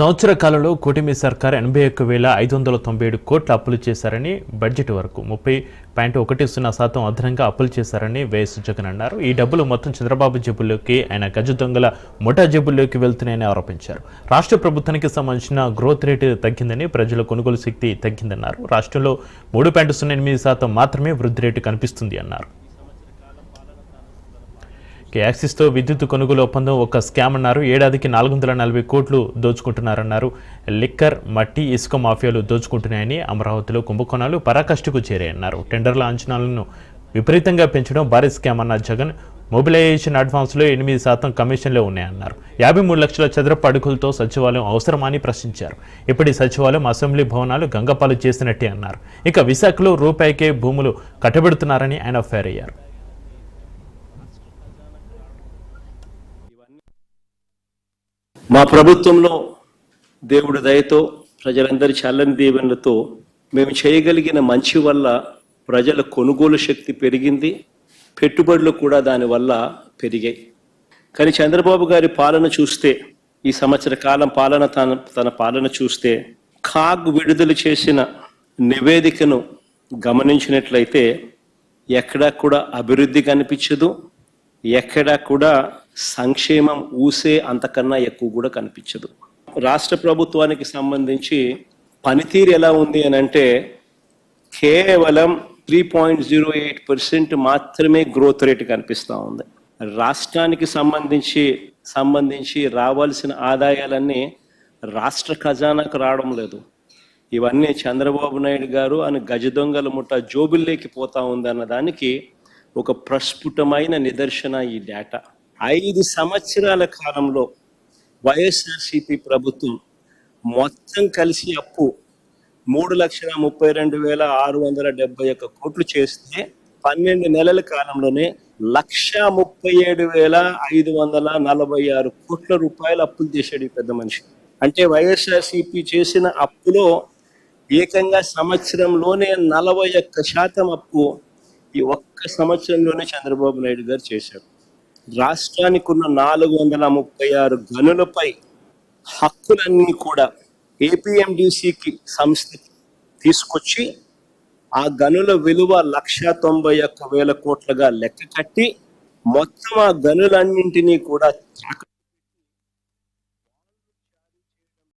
సంవత్సర కాలంలో కూటమి సర్కార్ ఎనభై ఒక్క వేల ఐదు వందల తొంభై ఏడు కోట్లు అప్పులు చేశారని బడ్జెట్ వరకు ముప్పై పాయింట్ ఒకటి సున్నా శాతం అదనంగా అప్పులు చేశారని వైఎస్ జగన్ అన్నారు. ఈ డబ్బులు మొత్తం చంద్రబాబు జేబుల్లోకి ఆయన గజ దొంగల ముఠా జేబుల్లోకి వెళ్తున్నాయని ఆరోపించారు. రాష్ట్ర ప్రభుత్వానికి సంబంధించిన గ్రోత్ రేటు తగ్గిందని ప్రజల కొనుగోలు శక్తి తగ్గిందన్నారు. రాష్ట్రంలో మూడు పాయింట్ సున్నా ఎనిమిది శాతం మాత్రమే వృద్ధి రేటు కనిపిస్తుంది అన్నారు. యాక్సిస్తో విద్యుత్ కొనుగోలు ఒప్పందం ఒక స్కామ్ అన్నారు. ఏడాదికి నాలుగు వందల నలభై కోట్లు దోచుకుంటున్నారన్నారు. లిక్కర్ మట్టి ఇసుక మాఫియాలు దోచుకుంటున్నాయని అమరావతిలో కుంభకోణాలు పరాకష్టుకు చేరాయన్నారు. టెండర్ల అంచనాలను విపరీతంగా పెంచడం భారీ స్కామ్ అన్న జగన్ మొబిలైజేషన్ అడ్వాన్స్లో ఎనిమిది శాతం కమిషన్లో ఉన్నాయన్నారు. యాభై మూడు లక్షల చదరపు అడుగులతో సచివాలయం అవసరమని ప్రశ్నించారు. ఇప్పటి సచివాలయం అసెంబ్లీ భవనాలు గంగపాలు చేసినట్టే అన్నారు. ఇక విశాఖలో రూపాయికే భూములు కట్టబెడుతున్నారని ఆయన ఫైర్ అయ్యారు. మా ప్రభుత్వంలో దేవుడి దయతో ప్రజలందరి చల్లని దీవెనలతో మేము చేయగలిగిన మంచి వల్ల ప్రజల కొనుగోలు శక్తి పెరిగింది పెట్టుబడులు కూడా దానివల్ల పెరిగాయి. కానీ చంద్రబాబు గారి పాలన చూస్తే ఈ సంవత్సర కాలం పాలన తన తన పాలన చూస్తే కాగ్ విడుదల చేసిన నివేదికను గమనించినట్లయితే ఎక్కడా కూడా అభివృద్ధి కనిపించదు ఎక్కడా కూడా సంక్షేమం ఊసే అంతకన్నా ఎక్కువ కూడా కనిపించదు. రాష్ట్ర ప్రభుత్వానికి సంబంధించి పనితీరు ఎలా ఉంది అని అంటే కేవలం three point zero eight percent మాత్రమే గ్రోత్ రేట్ కనిపిస్తూ ఉంది. రాష్ట్రానికి సంబంధించి సంబంధించి రావాల్సిన ఆదాయాలన్నీ రాష్ట్ర ఖజానాకు రావడం లేదు. ఇవన్నీ చంద్రబాబు నాయుడు గారు అని గజ దొంగల ముఠ జోబుల్లోకి పోతా ఉందన్న దానికి ఒక ప్రస్ఫుటమైన నిదర్శన ఈ డేటా ఐదు సంవత్సరాల కాలంలో వైఎస్ఆర్సిపి ప్రభుత్వం మొత్తం కలిసి అప్పు మూడు లక్షల ముప్పై రెండు వేల ఆరు వందల డెబ్బై ఒక్క కోట్లు చేస్తే పన్నెండు నెలల కాలంలోనే లక్ష ముప్పై ఏడు వేల ఐదు వందల నలభై ఆరు కోట్ల రూపాయలు అప్పులు చేశాడు ఈ పెద్ద మనిషి. అంటే వైఎస్ఆర్సిపి చేసిన అప్పులో ఏకంగా సంవత్సరంలోనే నలభై ఒక్క శాతం అప్పు ఈ ఒక్క సంవత్సరంలోనే చంద్రబాబు నాయుడు గారు చేశారు రాష్ట్రానికి ఉన్న నాలుగు వందల ముప్పై ఆరు గనులపై హక్కులన్నీ కూడా ఏపీఎండిసికి సంస్థ తీసుకొచ్చి ఆ గనుల విలువ లక్ష తొంభై ఒక్క వేల కోట్లుగా లెక్క కట్టి మొత్తం ఆ గనులన్నింటినీ కూడా తాకట్టు